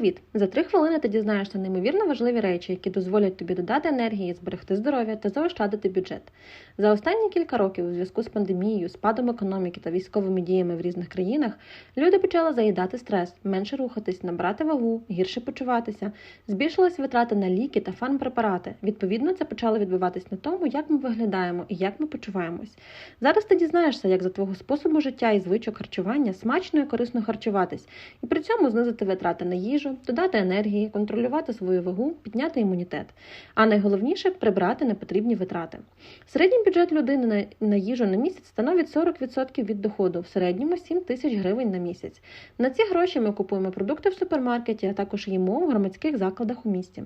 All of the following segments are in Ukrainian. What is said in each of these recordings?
Привіт! За три хвилини ти дізнаєшся неймовірно важливі речі, які дозволять тобі додати енергії, зберегти здоров'я та заощадити бюджет. За останні кілька років, у зв'язку з пандемією, спадом економіки та військовими діями в різних країнах, люди почали заїдати стрес, менше рухатись, набрати вагу, гірше почуватися, збільшились витрати на ліки та фармпрепарати. Відповідно, це почало відбиватись на тому, як ми виглядаємо і як ми почуваємось. Зараз ти дізнаєшся, як за твого способу життя і звичок харчування смачно і корисно харчуватись, і при цьому знизити витрати на їжу, додати енергії, контролювати свою вагу, підняти імунітет. А найголовніше прибрати непотрібні витрати. Середній бюджет людини на, їжу на місяць становить 40% від доходу, в середньому 7 тисяч гривень на місяць. На ці гроші ми купуємо продукти в супермаркеті, а також їмо в громадських закладах у місті.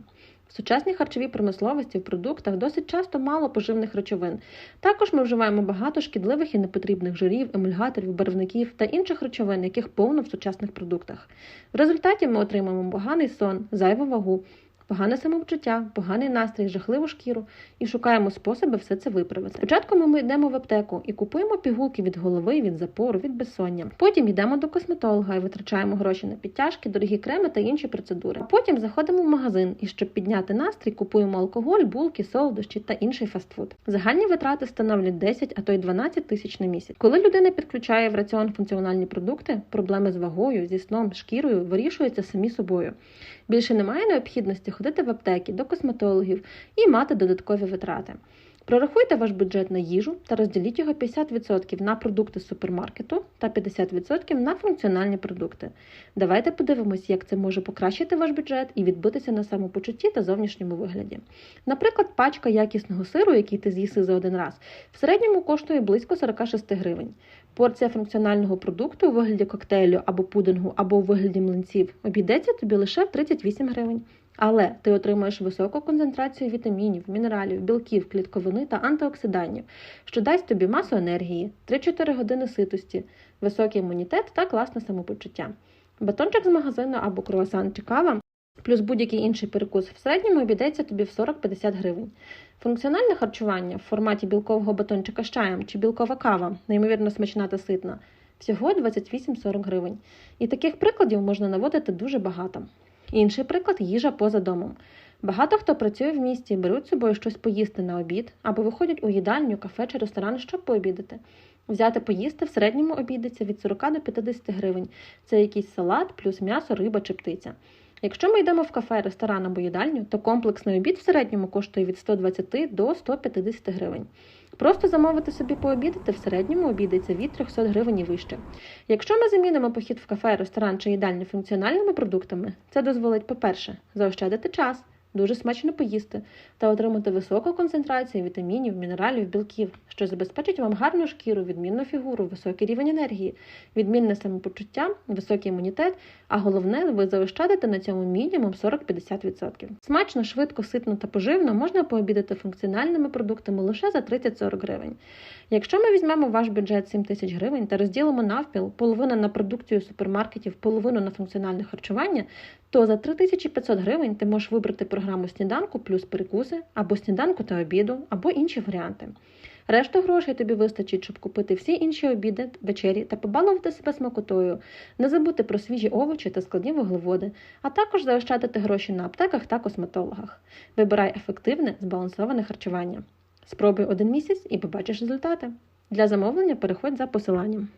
В сучасній харчовій промисловості в продуктах досить часто мало поживних речовин. Також ми вживаємо багато шкідливих і непотрібних жирів, емульгаторів, барвників та інших речовин, яких повно в сучасних продуктах. В результаті ми отримаємо поганий сон, зайву вагу, погане самопочуття, поганий настрій, жахливу шкіру і шукаємо способи все це виправити. Спочатку ми йдемо в аптеку і купуємо пігулки від голови, від запору, від безсоння. Потім йдемо до косметолога і витрачаємо гроші на підтяжки, дорогі креми та інші процедури. А потім заходимо в магазин і щоб підняти настрій, купуємо алкоголь, булки, солодощі та інший фастфуд. Загальні витрати становлять 10, а то й 12 тисяч на місяць. Коли людина підключає в раціон функціональні продукти, проблеми з вагою, зі сном, шкірою вирішуються самі собою. Більше немає необхідності ходити в аптеки до косметологів і мати додаткові витрати. Прорахуйте ваш бюджет на їжу та розділіть його 50% на продукти супермаркету та 50% на функціональні продукти. Давайте подивимось, як це може покращити ваш бюджет і відбитися на самопочутті та зовнішньому вигляді. Наприклад, пачка якісного сиру, який ти з'їси за один раз, в середньому коштує близько 46 гривень. Порція функціонального продукту у вигляді коктейлю або пудингу, або у вигляді млинців обійдеться тобі лише в 38 гривень. Але ти отримаєш високу концентрацію вітамінів, мінералів, білків, клітковини та антиоксидантів, що дасть тобі масу енергії, 3-4 години ситості, високий імунітет та класне самопочуття. Батончик з магазину або круасан чи кава, плюс будь-який інший перекус в середньому обійдеться тобі в 40-50 гривень. Функціональне харчування в форматі білкового батончика з чаєм чи білкова кава, неймовірно смачна та ситна, всього 28-40 гривень. І таких прикладів можна наводити дуже багато. Інший приклад їжа поза домом. Багато хто працює в місті, беруть з собою щось поїсти на обід або виходять у їдальню, кафе чи ресторан, щоб пообідати. Взяти поїсти в середньому обійдеться від 40 до 50 гривень. Це якийсь салат, плюс м'ясо, риба чи птиця. Якщо ми йдемо в кафе, ресторан або їдальню, то комплексний обід в середньому коштує від 120 до 150 гривень. Просто замовити собі пообідати в середньому обідається від 300 гривень і вище. Якщо ми замінимо похід в кафе, ресторан чи їдальню функціональними продуктами, це дозволить, по-перше, заощадити час, дуже смачно поїсти та отримати високу концентрацію вітамінів, мінералів, білків, що забезпечить вам гарну шкіру, відмінну фігуру, високий рівень енергії, відмінне самопочуття, високий імунітет, а головне, ви заощадите на цьому мінімум 40-50%. Смачно, швидко, ситно та поживно можна пообідати функціональними продуктами лише за 30-40 гривень. Якщо ми візьмемо ваш бюджет 7 тисяч гривень та розділимо навпіл, половину на продукцію супермаркетів, половину на функціональне харчування, то за 3500 гривень ти можеш вибрати програму сніданку плюс перекуси, або сніданку та обіду, або інші варіанти. Решту грошей тобі вистачить, щоб купити всі інші обіди, вечері та побалувати себе смакотою, не забути про свіжі овочі та складні вуглеводи, а також заощадити гроші на аптеках та косметологах. Вибирай ефективне, збалансоване харчування. Спробуй один місяць і побачиш результати. Для замовлення переходь за посиланням.